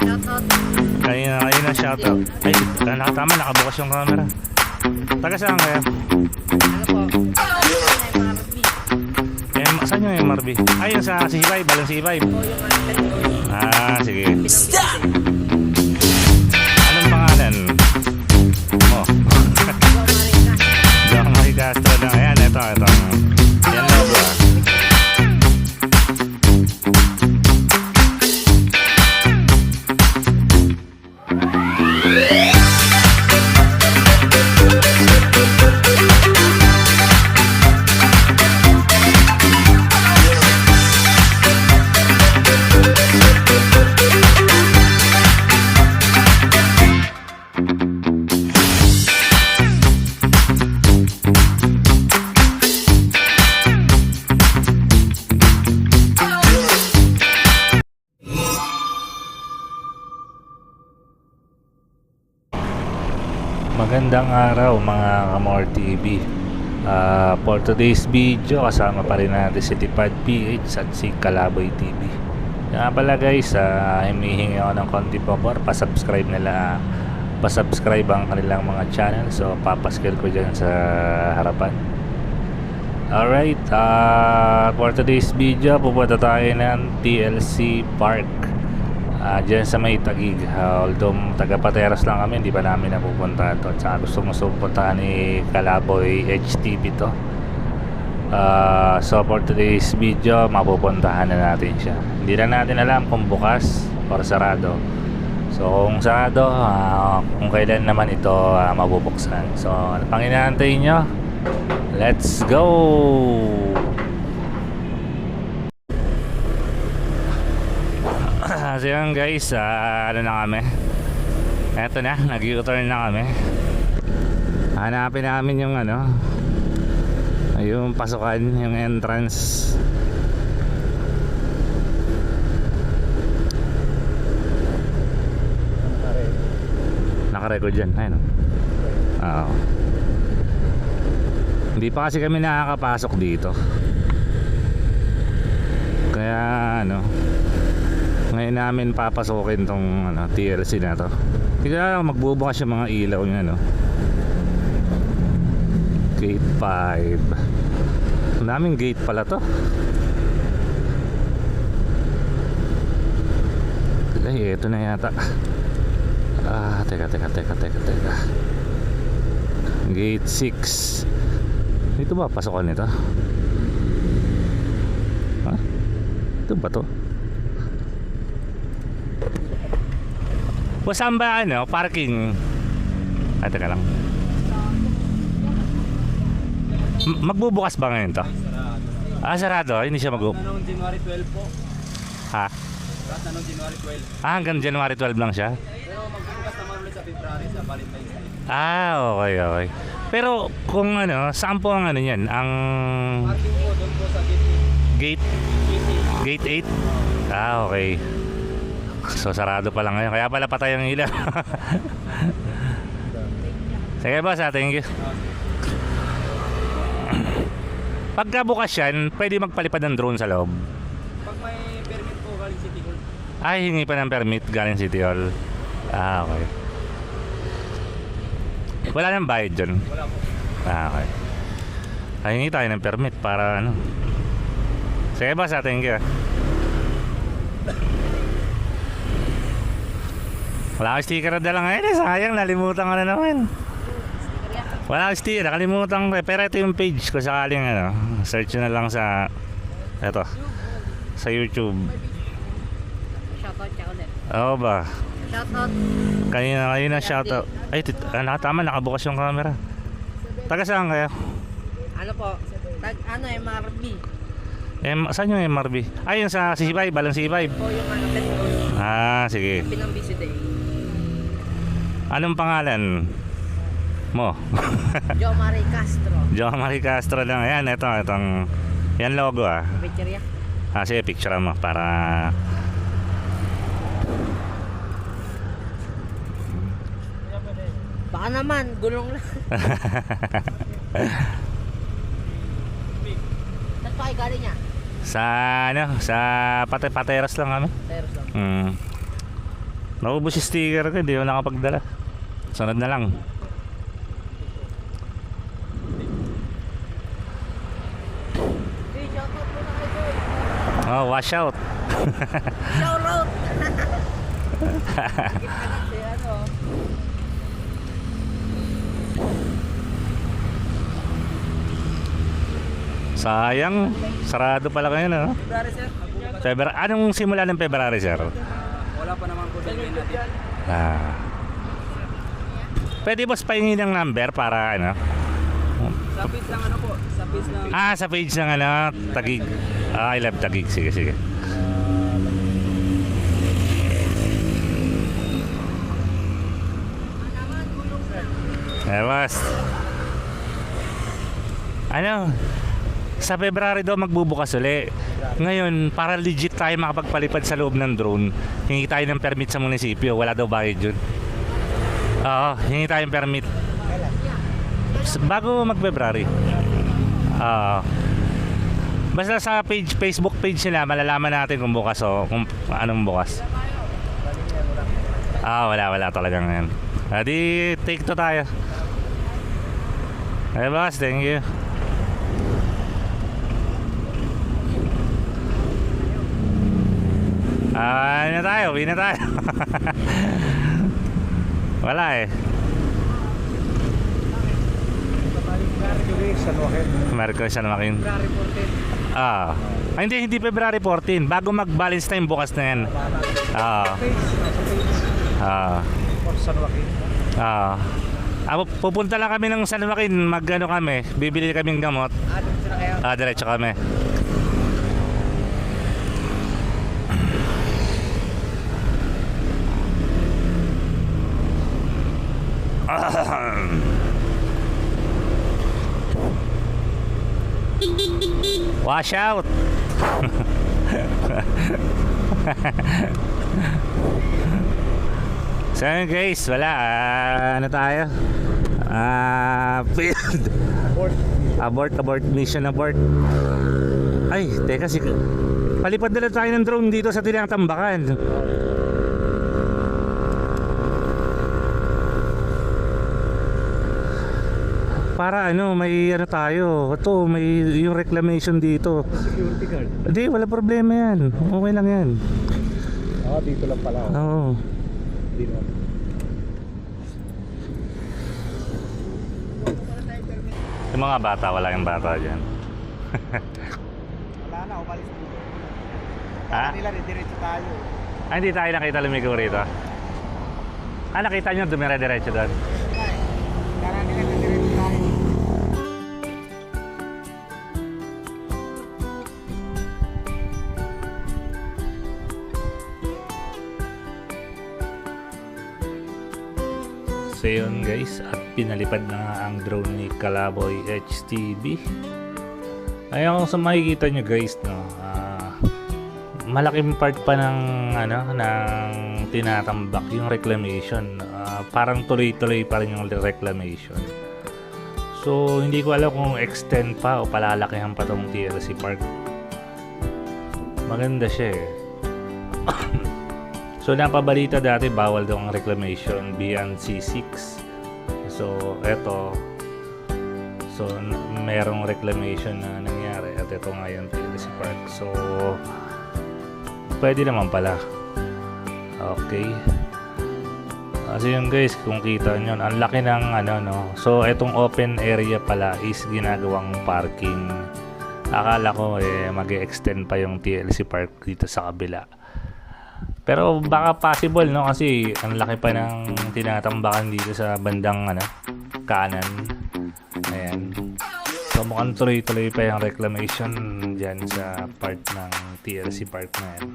Shoutout. Kanina, kanina shoutout. Ay, nakatama, nakabukas yung camera. Taga saan kayo? Ano po? Saan yung MRB? Ay, yung sa C5, balang C5. O yung ano, Ah, sige. Stop! Magandang araw mga Kamor TV Ah, For today's video kasama pa rin natin si Tipad PH at si Kalaboy TV Kaya pala guys, uh, humihingi ako ng konti pabor Pasubscribe nila Pasubscribe ang kanilang mga channel So papaskil ko dyan sa harapan. Alright, uh, for today's video pupunta tayo ng TLC Park Ah, dyan sa may Tagig. Ah, although taga Pateras lang kami, hindi pa namin napupunta to. Tsaka gusto mo pupuntahan ni Kalaboy HTV to. Ah, so for today's video, mapupuntahan na natin siya. Hindi na natin alam kung bukas or sarado. So kung sarado, ah, kung kailan naman ito ah, mabubuksan. So pang inaantay nyo? Let's go! So yun guys, ah, ano na kami? Eto na, nag-u-turn na kami. Hanapin namin yung ano Yung pasukan, yung entrance. Nakarecord dyan, ayun. Oo. Hindi pa kasi kami nakakapasok dito. Kaya ano ngayon namin papasukin tong ano, TLC na to. Tignan magbubukas yung mga ilaw niya no? Gate 5 ang daming gate pala to. Ay eto na yata. Ah teka teka teka teka teka. Gate 6 dito ba pasokan nito? Ha ito ba to O saan ba ano, parking? Ay, teka lang. M- magbubukas ba ngayon to? Ah, sarado. Hindi siya mag Anong January 12 po? Ha? Lahat anong January 12. Ah, hanggang January 12 lang siya? Pero magbubukas naman ulit sa February sa Valentine's Day. Ah, okay, okay. Pero kung ano, saan po ang ano yan? Ang Parking po doon po sa gate gate, gate 8? Ah, okay. So, sarado pa lang ngayon. Kaya pala patay ang ilaw. Sige boss, ah, thank you. Pagka bukas yan, pwede magpalipad ng drone sa loob. Pag may permit po galing City Hall. Ay, hingi pa ng permit galing City Hall. Ah, okay. Wala nang bayad dyan. Wala po. Ah, okay. Ay, hingi tayo ng permit para ano. Sige boss, ah, thank you. Wala akong sticker na dala ngayon eh. Sayang, nalimutan ko na naman. Wala akong sticker, nakalimutan ko eh. Pero ito yung page ko sakaling ano. Search na lang sa... Ito. Sa YouTube. Shoutout siya ulit. Oo ba? Shoutout. Kanina, kanina shoutout. Ay, tit- ah, nakatama, nakabukas yung camera. Taga saan kayo? Ano po? Tag, ano, MRB. M saan yung MRB? Ay, yung sa C5, balang C5. O yung ano, Petron. Ah, sige. Pinang busy day. Anong pangalan mo? Jo Marie Castro. Jo Marie Castro lang. Ayan, ito, itong... Yan logo ah. Picture ya. Ah, sige, picture mo para... Baka naman, gulong lang. Saan pa kayo galing niya? sa, ano, sa pate, pateras lang kami. Teros lang. Hmm. Naubos yung sticker ko, hindi ko nakapagdala. Sunod na lang. Oh, wash out. Si ano. Sayang. Sarado pala kayo, no? February anong simula ng February, sir? Wala pa naman po natin. Ah. Pwede boss pahingi ng number para ano? Sa page ng ano po, sa page ng... Ah, sa page ng ano, Tagig. Ah, I love Tagig. Sige, sige. Eh, boss. Ano? Sa February daw magbubukas uli. Ngayon, para legit tayo makapagpalipad sa loob ng drone, hingi tayo ng permit sa munisipyo. Wala daw bayad yun. Oo, hingi tayo ng permit. Bago mag-February. Oo. Basta sa page, Facebook page nila, malalaman natin kung bukas o kung anong bukas. Ah, wala, wala talagang yan. Adi, take to tayo. Ay, boss, thank you. Ah, ano na tayo, uwi na tayo. wala eh. Merkury San Joaquin. February 14. Ah. Ah, hindi, hindi February 14. Bago mag-balance time bukas na yan. Ah. Ah. San Joaquin. Ah. Ah, pu- pupunta lang kami ng San Joaquin, mag-ano kami, bibili kaming gamot. Ah, na kayo. Ah, diretso kami. Wash out! so yun guys, wala. ah, ano tayo? Ah, field. Abort. Abort, abort, mission abort. Ay, teka, si... Palipad na lang tayo ng drone dito sa tinatambakan. Para ano, may ano tayo. Ito, may yung reclamation dito. Security guard. Hindi, wala problema yan. Okay lang yan. Ah, dito lang pala. Oo. Dito. Yung mga bata, wala yung bata dyan. Wala na, umalis dito. Ha? Nila, diretso tayo. Ah, hindi tayo nakita lumigaw rito. Ah, nakita nyo, dumire-diretso doon. Yun guys, at pinalipad na nga ang drone ni Kalaboy HTV. Ayun kung sa makikita nyo guys, no, ah, malaking part pa ng, ano, ng tinatambak yung reclamation. Ah, parang tuloy-tuloy pa rin yung reclamation. So, hindi ko alam kung extend pa o palalakihan pa tong TLC Park. Maganda siya eh. So napabalita dati bawal daw ang reclamation beyond C6. So eto So merong reclamation na nangyari at ito nga yung TLC Park. So pwede naman pala. Okay. Kasi yun guys, kung kita nyo, ang laki ng ano no. So etong open area pala is ginagawang parking. Akala ko eh mag extend pa yung TLC Park dito sa kabila. Pero baka possible no kasi ang laki pa ng tinatambakan dito sa bandang ano kanan. Ayan. So mukhang tuloy-tuloy pa yung reclamation dyan sa part ng TLC Park na yan.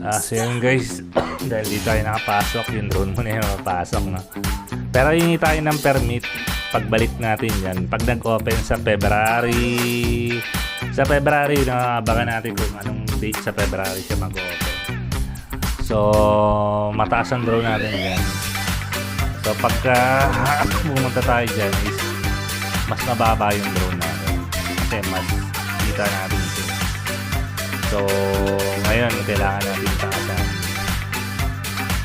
Ah, so yun guys, dahil di tayo nakapasok, yung drone mo na yung mapasok, no? Pero hingi tayo ng permit pagbalik natin yan. Pag nag-open sa February, sa February, na abangan natin kung anong date sa February siya mag-open. So, mataas ang drone natin dyan. So, pagka pumunta tayo dyan is mas mababa yung drone natin. Kasi mas kita natin siya. So, ngayon, kailangan natin taasan.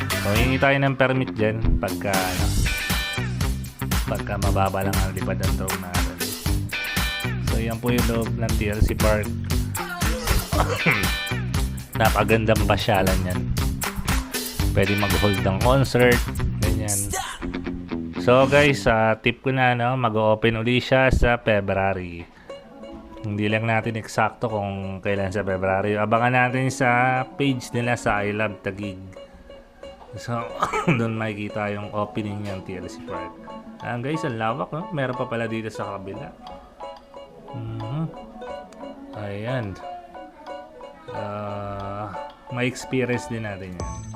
So, hingi tayo ng permit dyan pagka, ano, pagka mababa lang ang lipad ng drone natin. So, yan po yung loob ng TLC Park. Napagandang pasyalan yan. Pwede mag-hold ng concert, ganyan. So guys, sa tip ko na, no, mag-open uli siya sa February. Hindi lang natin eksakto kung kailan sa February. Abangan natin sa page nila sa I Love Taguig. So, doon makikita yung opening ng TLC Park. Ayan guys, ang lawak, no? Meron pa pala dito sa kabila. Mhm. Ayan. Ah, may experience din natin yan.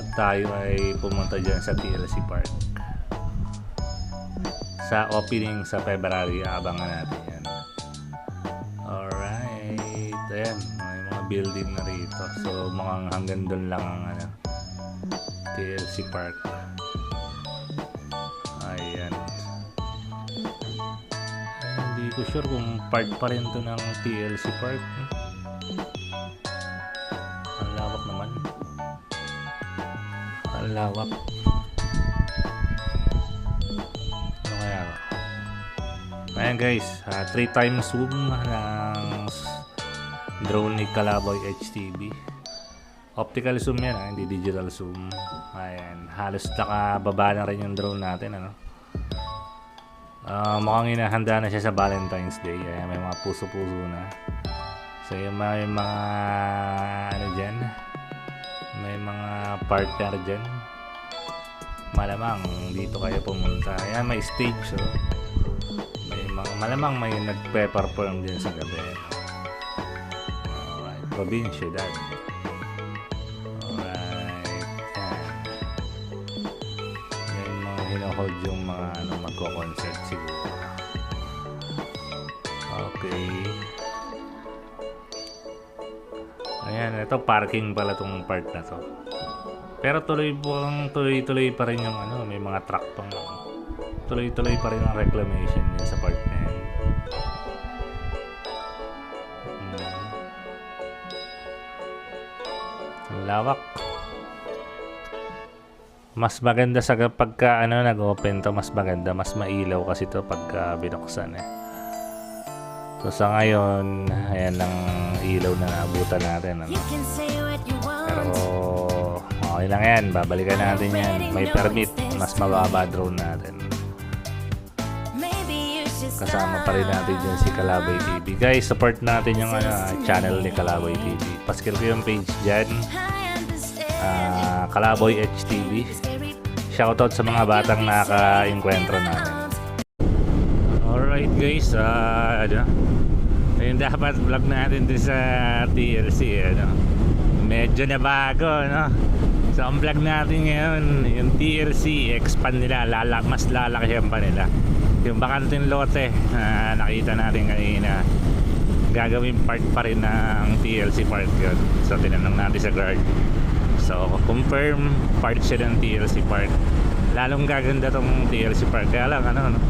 Pag tayo ay pumunta dyan sa TLC Park. Sa opening sa February, abangan natin yan. Alright. Ayan, may mga building na rito. So, mukhang hanggang doon lang ang ano, TLC Park. Ayan. Ay, hindi ko sure kung part pa rin to ng TLC Park. Ang lawak. Ano kaya? Ayan guys, 3 times zoom ng drone ni Kalaboy HTV. Optical zoom yan, ha? hindi digital zoom. Ayan, halos nakababa na rin yung drone natin. Ano? Ah, mukhang inahanda na siya sa Valentine's Day. Ayan, may mga puso-puso na. So yung may mga ano dyan, may mga partner dyan. Malamang dito kayo pumunta. Ayan, may stage. So, may mga, malamang may nagpe-perform din sa gabi. Alright, probinsya dad. Alright, yan. May mga hinohold yung mga ano, magko-concert siguro. Okay. Ayan, ito parking pala tong part na to. Pero tuloy po ang tuloy-tuloy pa rin yung ano, may mga truck pang tuloy-tuloy pa rin ang reclamation niya sa part na yan. Hmm. Ang lawak. Mas maganda sa pagka ano nag-open to, mas maganda, mas mailaw kasi to pagka binuksan eh. So sa ngayon, ayan lang ilaw na naabutan natin. Ano? Lang yan, babalikan natin yan. May permit, mas mababa drone natin. Kasama pa rin natin dyan si Kalaboy TV. Guys, support natin yung ano, channel ni Kalaboy TV. Paskil ko yung page dyan. Understand. Ah, Kalaboy HTV. Shoutout sa mga batang naka-enkwentro natin. Alright guys, ah, ano, ayun dapat vlog natin din sa TLC, ano. Medyo na bago, no? So, ang vlog natin ngayon, yung TLC, expand nila, lalak, mas lalakihan pa nila. Yung bakanting lote, na nakita natin kanina, gagawin part pa rin ng TLC park yun. So, tinanong natin sa guard. So, confirm part siya ng TLC park. Lalong gaganda tong TLC park. Kaya lang, ano, no?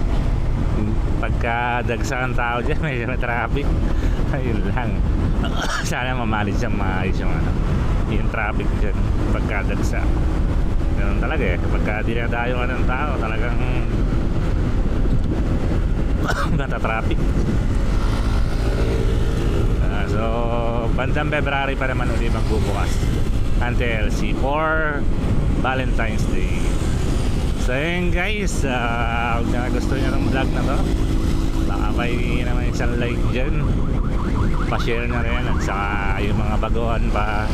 pagka dagsa ang tao dyan may may traffic ayun lang sana mamalit siya maayos yung ano yung traffic dyan pagka dagsa ganun talaga eh. Pagka dinadayo ka ng tao talagang nata-traffic. Ah, so bandang February pa naman uli magbubukas. Ang TLC for Valentine's Day. So yun guys, uh, kung gusto nyo ng vlog na to. Baka may naman isang like dyan. Pa-share na rin at saka yung mga baguhan pa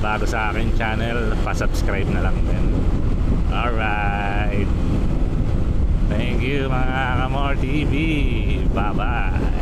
bago sa akin channel, pa-subscribe na lang din. Alright. Thank you mga Kamor TV Bye bye